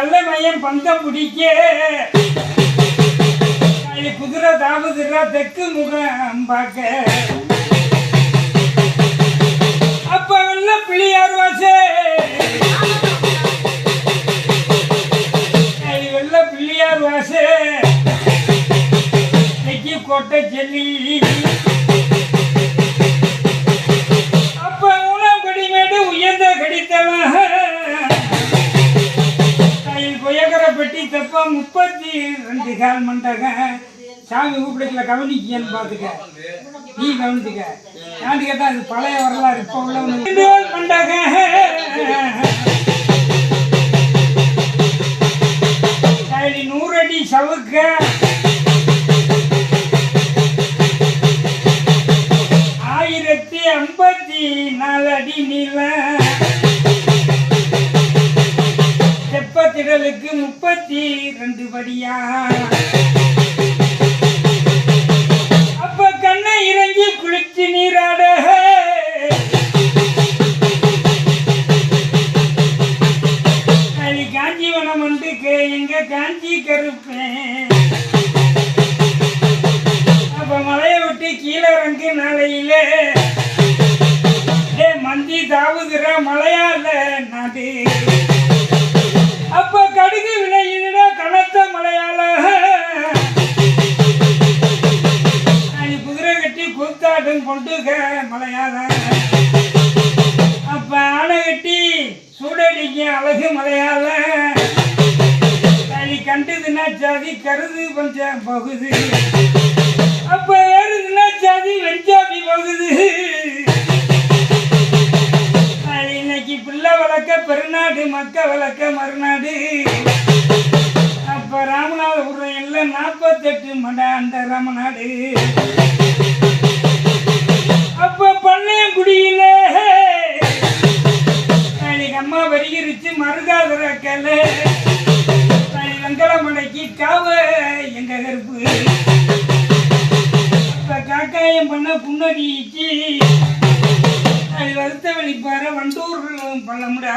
சமயம் பந்தம் பிடிக்க குதிரை தாவுதுரா தெற்கு முகம் பார்க்க. அப்ப வெள்ள பிள்ளையார் வாசே வெள்ள பிள்ளையார் வாசே தெக்கி கோட்டை செல்லி. கொயகர பெட்டி முப்பத்தி ரெண்டு கால் மண்டக. சாமி கூப்பிடல கவனிக்கன்னு பார்த்துக்க. நீ கவனிச்சுக்க நான் கேட்டா அது பழைய வரலாறு இப்போ உள்ள மண்டக. நூறடி சவுக்க. ஆயிரத்தி ஐம்பத்தி நாலு அடி நீளம். உங்களுக்கு முப்பத்தி ரெண்டு படியா? அப்ப கண்ணை இறங்கி குளிச்சு நீராட. காஞ்சிவனம் வந்து எங்க காஞ்சி கருப்பேன் அப்ப மலையை விட்டு கீழே இறங்கு நாளையில. ஏ மந்தி தாவுகிற மலையால நாடு. குத்தாட்டம் கொண்டுக்க மலையாத அப்ப ஆனை கட்டி சூடடிக்க அழகு மலையாத அது கண்டுதுன்னா ஜாதி கருது கொஞ்சம் பகுது. அப்ப ஏறுதுன்னா ஜாதி வெஞ்சாதி பகுது. இன்னைக்கு பிள்ளை வளர்க்க பெருநாடு மக்க வளர்க்க மறுநாடு. அப்ப ராமநாதபுரம் எல்லாம் நாற்பத்தெட்டு மட அந்த ராமநாடு. அப்ப பண்ணையங்குடியில நாளைக்கு அம்மா வருகிருச்சு மருகாதுர கலை. நாளைக்கு வெங்கடமடைக்கு காவ எங்க கருப்பு? அப்ப காக்காயம் பண்ண புன்னடிச்சு அது வருத்த வெளிப்பார வண்டூர் பழமுடா